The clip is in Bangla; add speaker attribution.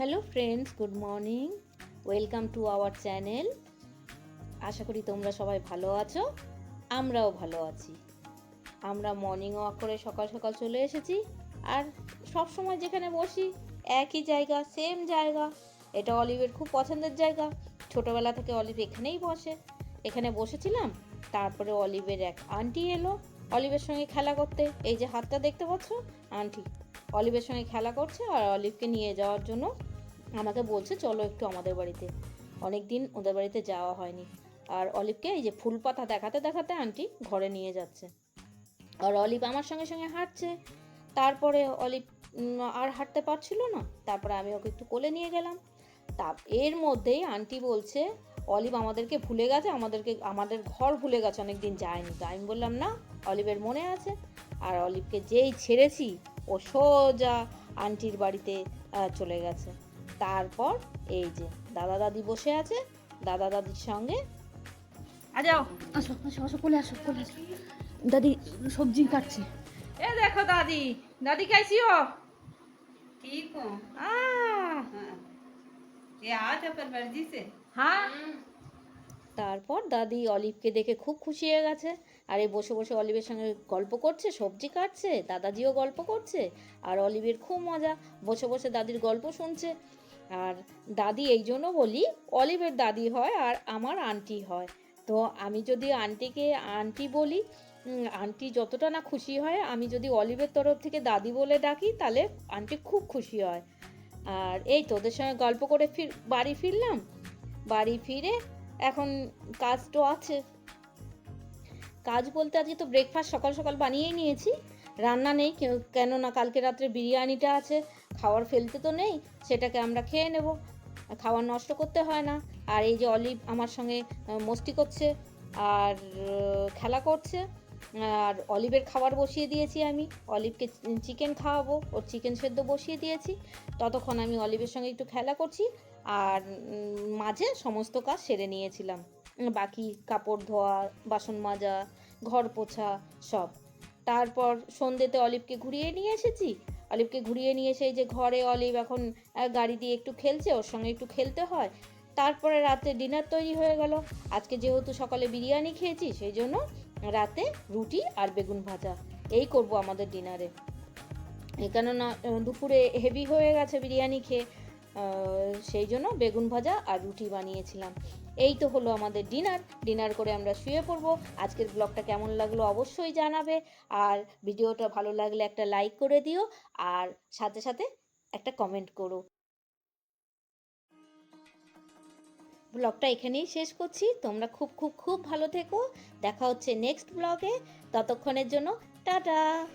Speaker 1: Hello friends, good morning. Welcome to our channel. আশা করি তোমরা সবাই ভালো আছো, আমরাও ভালো আছি। আমরা মর্নিং ওয়াক করে সকাল সকাল চলে এসেছি, আর সব সময় যেখানে বসি, একই জায়গা সেম জায়গা। এটা অলিভের খুব পছন্দের জায়গা। ছোটোবেলা থেকে অলিভ এখানেই বসে। এখানে বসেছিলাম, তারপরে অলিভের এক আন্টি এলো অলিভের সঙ্গে খেলা করতে। এই যে হাতটা দেখতে পাচ্ছ? আন্টি অলিভের সঙ্গে খেলা করছে আর অলিভকে নিয়ে যাওয়ার জন্য আমাকে বলছে, চলো একটু আমাদের বাড়িতে। অনেক দিন ওদের বাড়িতে যাওয়া হয়নি। আর অলিভকে এই যে ফুল পাতা দেখাতে দেখাতে আন্টি ঘরে নিয়ে যাচ্ছে। আর অলিভ আমার সঙ্গে সঙ্গে হাঁটছে। তারপরে অলিভ আর হাঁটতে পারছিল না। তারপরে আমি ওকে একটু কোলে নিয়ে গেলাম। তা, এর মধ্যেই আন্টি বলছে, অলিভ আমাদেরকে ভুলে গেছে, আমাদেরকে, আমাদের ঘর ভুলে গেছে অনেক দিন যায়নি। তো আমি বললাম, না, অলিভের মনে আছে। আর অলিভকে যেই ছেড়েছি, ও সোজা আন্টির বাড়িতে চলে গেছে। তারপর এই যে দাদা দাদি বসে আছে দাদা দাদির সঙ্গে
Speaker 2: आ जाओ
Speaker 1: আসো আসো আসো কোলে আসো কোলে আসো দাদি সবজি কাটছে
Speaker 2: ये देखो दादी दादी कैसी हो
Speaker 3: ठीक हूँ
Speaker 2: आ,
Speaker 3: हाँ। ये आज है परवरजी से
Speaker 2: हाँ
Speaker 1: তারপর দাদি অলিভকে দেখে খুব খুশি হয়ে গেছে আর এই বসে বসে অলিভের সঙ্গে গল্প করছে সবজি কাটছে দাদাজিও গল্প করছে আর অলিভের খুব মজা বসে বসে দাদির গল্প শুনছে আর দাদি এই জন্য বলি, অলিভের দাদি হয় আর আমার আন্টি হয়। তো আমি যদি আন্টিকে, আন্টি বলি আন্টি যতটা না খুশি হয়, আমি যদি অলিভের তরফ থেকে দাদি বলে ডাকি, তাহলে আন্টি খুব খুশি হয়। আর এই তোদের সঙ্গে গল্প করে ফির, বাড়ি ফিরলাম। বাড়ি ফিরে এখন কাজ তো আছে। কাজ বলতে আজকে তো ব্রেকফাস্ট সকাল সকাল বানিয়েই নিয়েছি। রান্না নেই কেননা কালকে রাত্রে বিরিয়ানিটা আছে। খাওয়ার ফেলতে তো নেই, সেটাকে আমরা খেয়ে নেব। খাওয়ার নষ্ট করতে হয় না। আর এই যে অলিভ আমার সঙ্গে মস্তি করছে, আর খেলা করছে, আর অলিভের খাবার বসিয়ে দিয়েছি আমি। অলিভকে চিকেন খাওয়াবো, ওর চিকেন সেদ্ধ বসিয়ে দিয়েছি। ততক্ষণ আমি অলিভের সঙ্গে একটু খেলা করছি, আর মাঝে সমস্ত কাজ সেরে নিয়েছিলাম। বাকি কাপড় ধোয়া, বাসন মাজা, ঘর পোছা, সব। তারপর সন্ধ্যেতে অলিভকে ঘুরিয়ে নিয়ে এসেছি। অলিভকে ঘুরিয়ে নিয়ে এসে এই যে ঘরে অলিভ এখন গাড়ি দিয়ে একটু খেলছে, ওর সঙ্গে একটু খেলতে হয়। তারপরে রাতে ডিনার তৈরি হয়ে গেল। আজকে যেহেতু সকালে বিরিয়ানি খেয়েছি, সেই জন্য রাতে রুটি আর বেগুন ভাজা। এই করব আমাদের ডিনারে। কেননা দুপুরে হেভি হয়ে গেছে বিরিয়ানি খেয়ে। সেই জন্য বেগুন ভাজা আর রুটি বানিয়েছিলাম। এই তো হলো আমাদের ডিনার। ডিনার করে আমরা শুয়ে পড়ব। আজকের ব্লগটা কেমন লাগল অবশ্যই জানাবে। আর ভিডিওটা ভালো লাগলে একটা লাইক করে দিও। আর সাথে সাথে একটা কমেন্ট করো। ব্লগটা এখানেই শেষ করছি। তোমরা খুব খুব খুব ভালো থেকো। দেখা হচ্ছে নেক্সট ব্লগে। ততক্ষণের জন্য, টাটা!